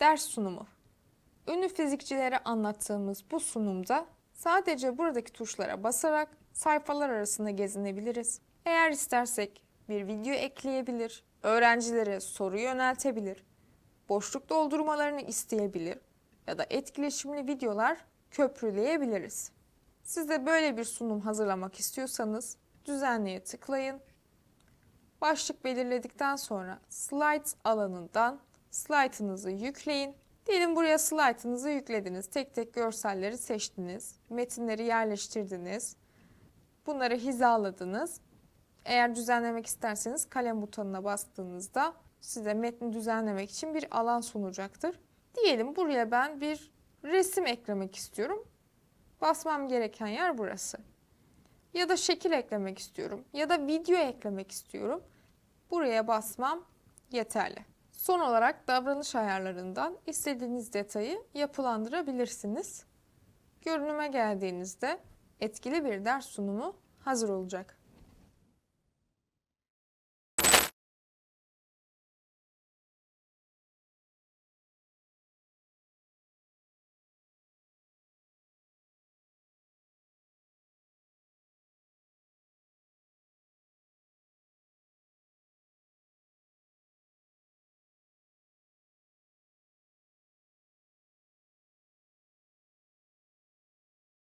Ders sunumu. Ünlü fizikçilere anlattığımız bu sunumda sadece buradaki tuşlara basarak sayfalar arasında gezinebiliriz. Eğer istersek bir video ekleyebilir, öğrencilere soru yöneltebilir, boşluk doldurmalarını isteyebilir ya da etkileşimli videolar köprüleyebiliriz. Siz de böyle bir sunum hazırlamak istiyorsanız düzenleye tıklayın. Başlık belirledikten sonra Slides alanından slaytınızı yükleyin. Diyelim buraya slaytınızı yüklediniz. Tek tek görselleri seçtiniz. Metinleri yerleştirdiniz. Bunları hizaladınız. Eğer düzenlemek isterseniz kalem butonuna bastığınızda size metni düzenlemek için bir alan sunacaktır. Diyelim buraya ben bir resim eklemek istiyorum. Basmam gereken yer burası. Ya da şekil eklemek istiyorum ya da video eklemek istiyorum. Buraya basmam yeterli. Son olarak davranış ayarlarından istediğiniz detayı yapılandırabilirsiniz. Görünüme geldiğinizde etkili bir ders sunumu hazır olacak.